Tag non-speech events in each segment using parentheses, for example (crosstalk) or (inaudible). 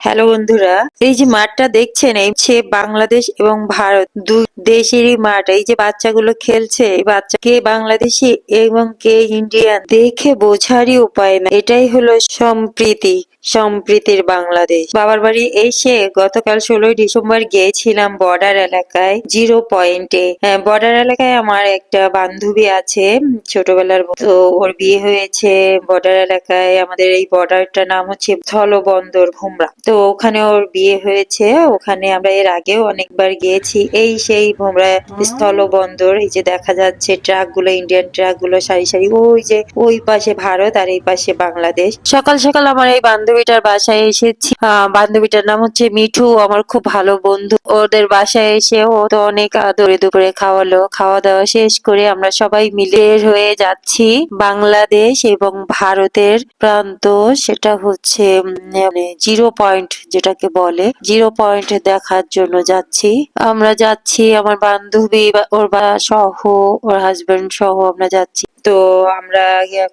Hello বন্ধুরা, এই যে মাঠটা দেখছেন, এই সে বাংলাদেশ এবং ভারত। দুই দেশেরই মাঠ। এই যে বাচ্চাগুলো খেলছে, এই বাচ্চা কে বাংলাদেশি এবং কে ইন্ডিয়ান, দেখে বোঝারই উপায় না এটাই হলো সম্প্রীতি। সম্প্রীতির বাংলাদেশ। বাবার বাড়ি এসে গতকাল ষোলোই ডিসেম্বর গিয়েছিলাম বর্ডার এলাকায় জিরো পয়েন্টে। বর্ডার এলাকায় আমার একটা বান্ধবী আছে ছোটবেলার তো ওর বিয়ে হয়েছে বর্ডার এলাকায়। আমাদের এই বর্ডারটার নাম হচ্ছে স্থলবন্দর ভুমরা। তো ওখানে ওর বিয়ে হয়েছে। ওখানে আমরা এর আগেও অনেকবার গিয়েছি। এই সেই ভুমরা স্থলবন্দর এই যে দেখা যাচ্ছে ট্রাকগুলো ইন্ডিয়ান ট্রাকগুলো সারি সারি ওই যে ওই পাশে ভারত আর এই পাশে বাংলাদেশ। সকাল সকাল আমার এই বান্ধবীটার বাসায় এসেছি। বান্ধবীটার নাম হচ্ছে মিঠু, আমার খুব ভালো বন্ধু। ওদের বাসায় এসে ও তো অনেক আদরে দুপুরে খাওয়ালো। খাওয়া দাওয়া শেষ করে আমরা সবাই মিলে হয়ে যাচ্ছি বাংলাদেশ এবং ভারতের প্রান্ত। সেটা হচ্ছে মানে জিরো পয়েন্ট যেটাকে বলে। জিরো পয়েন্ট দেখার জন্য যাচ্ছি। আমরা যাচ্ছি, আমার বান্ধবী ওর বা সহ, ওর হাজবেন্ড সহ আমরা যাচ্ছি। তো আমরা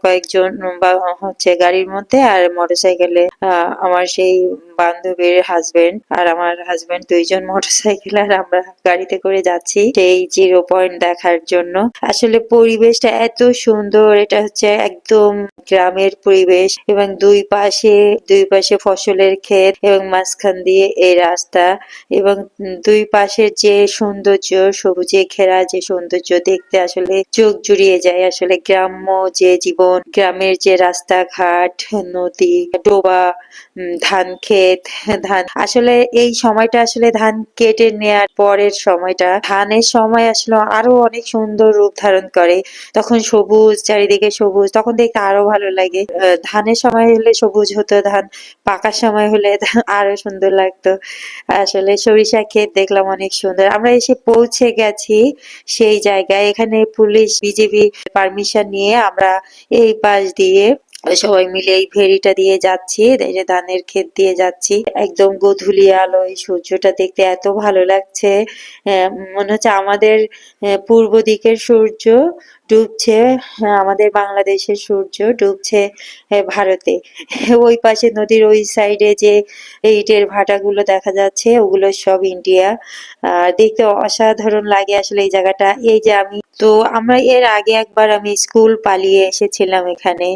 কয়েকজন বা হচ্ছে গাড়ির মধ্যে আর মোটরসাইকেলে আমার সেই বান্ধবীর হাজবেন্ড আর আমার হাজবেন্ড দুইজন মোটরসাইকেল আর আমরা গাড়িতে করে যাচ্ছি সেই জিরো পয়েন্ট দেখার জন্য। আসলে পরিবেশটা এত সুন্দর, এটা হচ্ছে একদম গ্রামের পরিবেশ এবং দুই পাশে দুই পাশে ফসলের ক্ষেত এবং মাঝখান দিয়ে এই রাস্তা এবং দুই পাশের যে সৌন্দর্য, সবুজে ঘেরা যে সৌন্দর্য দেখতে আসলে চোখ জুড়িয়ে যায় আসলে গ্রাম্য যে জীবন, গ্রামের যে রাস্তাঘাট, নদী, ডোবা ধান ক্ষেত, ধান। আসলে এই সময়টা আসলে ধান কেটে নেয়ার পরের সময়টা। ধানের সময় আসলে আরও অনেক সুন্দর রূপ ধারণ করে। তখন সবুজ, চারিদিকে সবুজ, তখন দেখতে আরও ভালো লাগে। ধানের সময় হলে সবুজ হতো, ধান পাকার সময় হলে (laughs) আরও সুন্দর লাগতো। আসলে সরিষা ক্ষেত দেখলাম অনেক সুন্দর। আমরা এসে পৌঁছে গেছি সেই জায়গায়। এখানে পুলিশ বিজেপি পারমিশন নিয়ে আমরা এই পাশ দিয়ে সবাই মিলে এই ফেরিটা দিয়ে যাচ্ছি ধানের ক্ষেত দিয়ে যাচ্ছি। একদম গোধূলি এই সূর্যটা দেখতে এত ভালো লাগছে। আহ, মনে হচ্ছে আমাদের পূর্ব দিকের সূর্য ডুবছে আহ, আমাদের বাংলাদেশের সূর্য ডুবছে ভারতে। ওই পাশে নদীর ওই সাইডে যে ইটের ভাটাগুলো দেখা যাচ্ছে ওগুলো সব ইন্ডিয়া দেখতে অসাধারণ লাগে আসলে এই জায়গাটা। এই যে আমি তো আমরা এর আগে একবার আমি স্কুল পালিয়ে এসেছিলাম এখানে।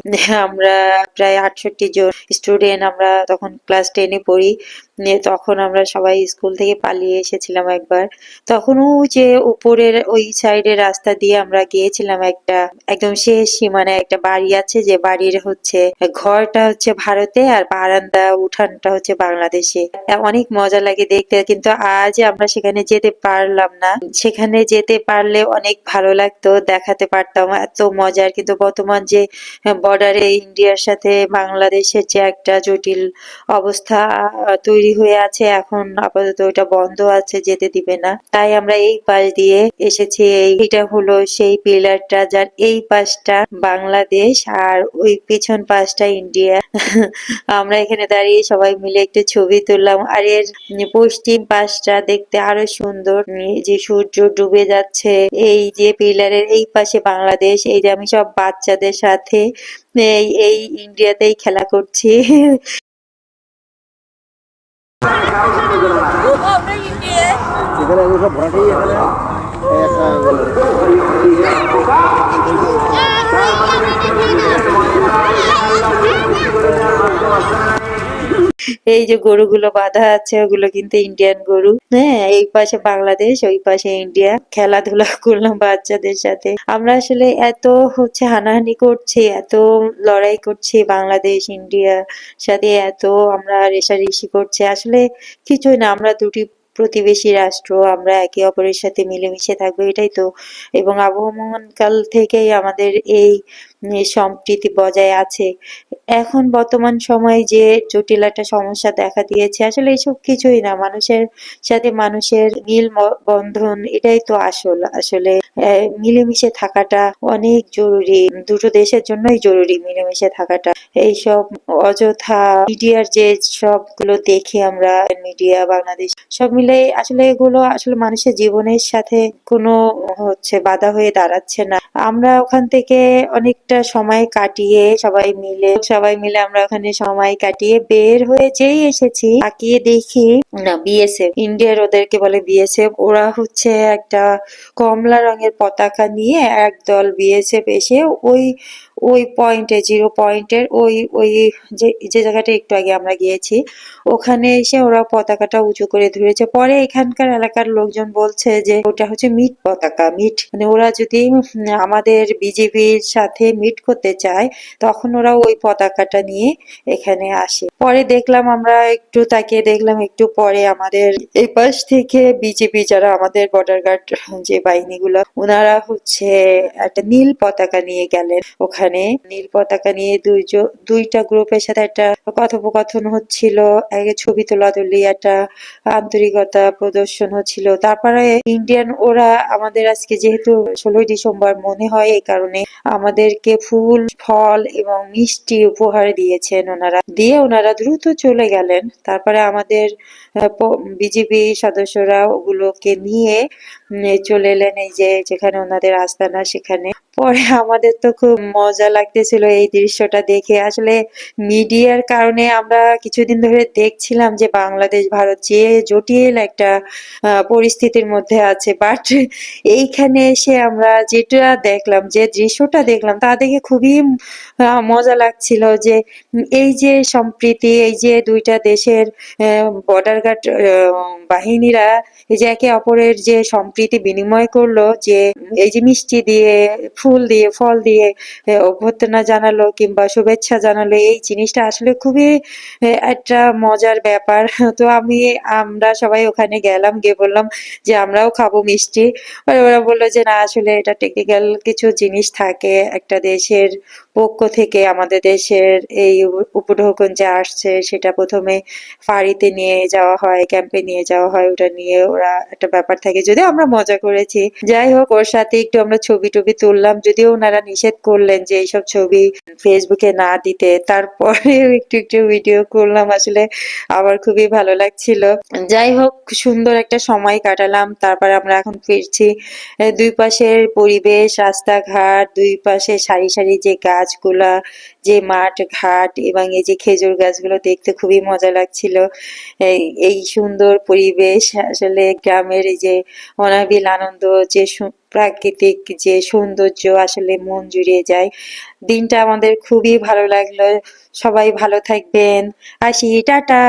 আমরা প্রায় আটষট্টি জন স্টুডেন্ট আমরা তখন ক্লাস টেনে পড়ি। নিয়ে তখন আমরা সবাই স্কুল থেকে পালিয়ে এসেছিলাম একবার। তখনও যে উপরের ওই সাইডের রাস্তা দিয়ে আমরা গিয়েছিলাম একটা একদম শেষ সীমানায় একটা বাড়ি আছে যে বাড়ির হচ্ছে ঘরটা হচ্ছে ভারতে আর বারান্দা উঠানটা হচ্ছে বাংলাদেশে। অনেক মজা লাগে দেখতে কিন্তু আজ আমরা সেখানে যেতে পারলাম না। সেখানে যেতে পারলে অনেক ভালো লাগতো দেখাতে পারতাম। এত মজার কিন্তু বর্তমান যে বর্ডারে ইন্ডিয়ার সাথে বাংলাদেশের যে একটা জটিল অবস্থা আহ, হয়ে আছে, এখন আপাতত ওটা বন্ধ আছে, যেতে দিবে না। তাই আমরা এই পাশ দিয়ে এসেছি এইটা হলো সেই পিলারটা, যার এই পাশটা বাংলাদেশ আর ওই পিছন পাশটা ইন্ডিয়া। (laughs) আমরা এখানে দাঁড়িয়ে সবাই মিলে একটু ছবি তুললাম, আর এর পশ্চিম পাশটা দেখতে আরও সুন্দর যে সূর্য ডুবে যাচ্ছে, এই যে পিলারের এই পাশে বাংলাদেশ, এই যে আমি সব বাচ্চাদের সাথে, এই এই ইন্ডিয়াতেই খেলা করছি। (laughs) এখানে সব ভরাটেই একটা এই যে গরুগুলো বাঁধা আছে, ওগুলো কিন্তু ইন্ডিয়ান গরু। হ্যাঁ এই পাশে বাংলাদেশ, ওই পাশে ইন্ডিয়া খেলাধুলা (laughs) করলাম বাচ্চাদের সাথে। আমরা আসলে এত হচ্ছে হানাহানি করছি, এত লড়াই করছি বাংলাদেশ ইন্ডিয়া সাথে, এত আমরা রেষারেষি করছি। আসলে কিছুই না, আমরা দুটি প্রতিবেশী রাষ্ট্র, আমরা একে অপরের সাথে মিলেমিশে থাকব, এটাই তো। এবং আবহমান কাল থেকেই আমাদের এই সম্প্রীতি বজায় আছে। এখন বর্তমান সময়ে যে জটিল একটা সমস্যা দেখা দিয়েছে, আসলে এসব কিছুই না। মানুষের সাথে মানুষের মিল বন্ধন এটাই তো আসল। আসলে মিলেমিশে থাকাটা অনেক জরুরি। দুটো দেশের জন্যই জরুরি মিলেমিশে থাকাটা। এইসব অযথা মিডিয়ার যে সবগুলো দেখি আমরা, মিডিয়া, বাংলাদেশ, সব মিলে আসলে এগুলো আসলে মানুষের জীবনের সাথে কোনো হচ্ছে বাধা হয়ে দাঁড়াচ্ছে না। আমরা ওখান থেকে অনেকটা সময় কাটিয়ে সবাই মিলে সবাই মিলে আমরা ওখানে সময় কাটিয়ে বের হয়ে যেই এসেছি, তাকিয়ে দেখি, না বিএসএফ ইন্ডিয়ার ওদেরকে বলে বিএসএফ ওরা হচ্ছে একটা কমলা রঙের পতাকা নিয়ে একদল বিএসএফ এসে ওই ওই পয়েন্টে জিরো পয়েন্টের ওই ওই যে যে জায়গাটা একটু আগে আমরা গিয়েছি, ওখানে এসে ওরা পতাকাটা উঁচু করে ধরেছে। পরে এখানকার এলাকার লোকজন বলছে যে, ওটা হচ্ছে মিট পতাকা, মিট। মানে ওরা যদি আমাদের বিজেপির সাথে মিট করতে চায়, তখন ওরা ওই পতাকাটা নিয়ে এখানে আসে। পরে দেখলাম আমরা একটু তাকে দেখলাম, একটু পরে আমাদের এই পাশ থেকে বিজেপি যারা আমাদের বর্ডার গার্ড যে বাহিনীগুলো, ওনারা হচ্ছে একটা নীল পতাকা নিয়ে গেলেন। ওখানে নীল পতাকা নিয়ে দুইজন দুইটা গ্রুপের সাথে একটা কথোপকথন হচ্ছিল। আগে ছবি তোলাতুলি একটা আন্তরিকতা প্রদর্শন হচ্ছিল। তারপরে ইন্ডিয়ান ওরা আমাদের আজকে যেহেতু ষোলোই ডিসেম্বর মনে হয় এই কারণে আমাদেরকে ফুল, ফল এবং মিষ্টি উপহার দিয়েছেন ওনারা। দিয়ে ওনারা দ্রুত চলে গেলেন। তারপরে আমাদের বিজেপি সদস্যরা ওগুলোকে নিয়ে চলে এলেন এই যে যেখানে ওনাদের আস্তানা সেখানে। পরে আমাদের তো খুব মজা লাগতেছিল এই দৃশ্যটা দেখে। আসলে মিডিয়ার কারণে আমরা কিছুদিন ধরে দেখছিলাম যে বাংলাদেশ, ভারত যে জটিল একটা পরিস্থিতির মধ্যে আছে। বাট এইখানে এসে আমরা যেটা দেখলাম, যে দৃশ্যটা দেখলাম, তা দেখে খুবই মজা লাগছিল যে এই যে সম্প্রীতি, এই যে দুইটা দেশের বর্ডার গার্ড বাহিনীরা এই যে একে অপরের যে সম্প্রীতি বিনিময় করল, যে এই যে মিষ্টি দিয়ে, ফুল দিয়ে, ফল দিয়ে অভ্যর্থনা জানালো কিংবা শুভেচ্ছা জানালো, এই জিনিসটা আসলে খুবই একটা মজার ব্যাপার। (laughs) তো আমি, আমরা সবাই ওখানে গেলাম, গিয়ে বললাম যে আমরাও খাব মিষ্টি। ওরা বলল যে না, আসলে এটা টেকনিক্যাল কিছু জিনিস থাকে একটা দেশের পক্ষ থেকে আমাদের দেশের এই উপ- উপঢৌকন যে আসছে, সেটা প্রথমে ফাঁড়িতে নিয়ে যাওয়া হয়, ক্যাম্পে নিয়ে যাওয়া হয়, ওটা নিয়ে ওরা একটা ব্যাপার থাকে। যদিও আমরা মজা করেছি। যাই হোক, ওর সাথে একটু আমরা ছবি টবি তুললাম। যদিও ওনারা নিষেধ করলেন যে এইসব ছবি ফেসবুকে না দিতে। তারপরে (laughs) একটু একটু ভিডিও করলাম। আসলে আমার খুবই ভালো লাগছিল। যাই হোক, সুন্দর একটা সময় কাটালাম। তারপর আমরা এখন ফিরছি। দুই পাশের পরিবেশ, রাস্তাঘাট, দুই পাশে সারি সারি যে গাছগুলা, যে মাঠ ঘাট এবং এই যে খেজুর গাছগুলো দেখতে খুবই মজা লাগছিল। এই সুন্দর পরিবেশ আসলে গ্রামের এই যে অনাবিল আনন্দ, যে প্রাকৃতিক যে সৌন্দর্য আসলে মন জুড়িয়ে যায়। দিনটা আমাদের খুবই ভালো লাগল। সবাই ভালো থাকবেন। আসি, টাটা!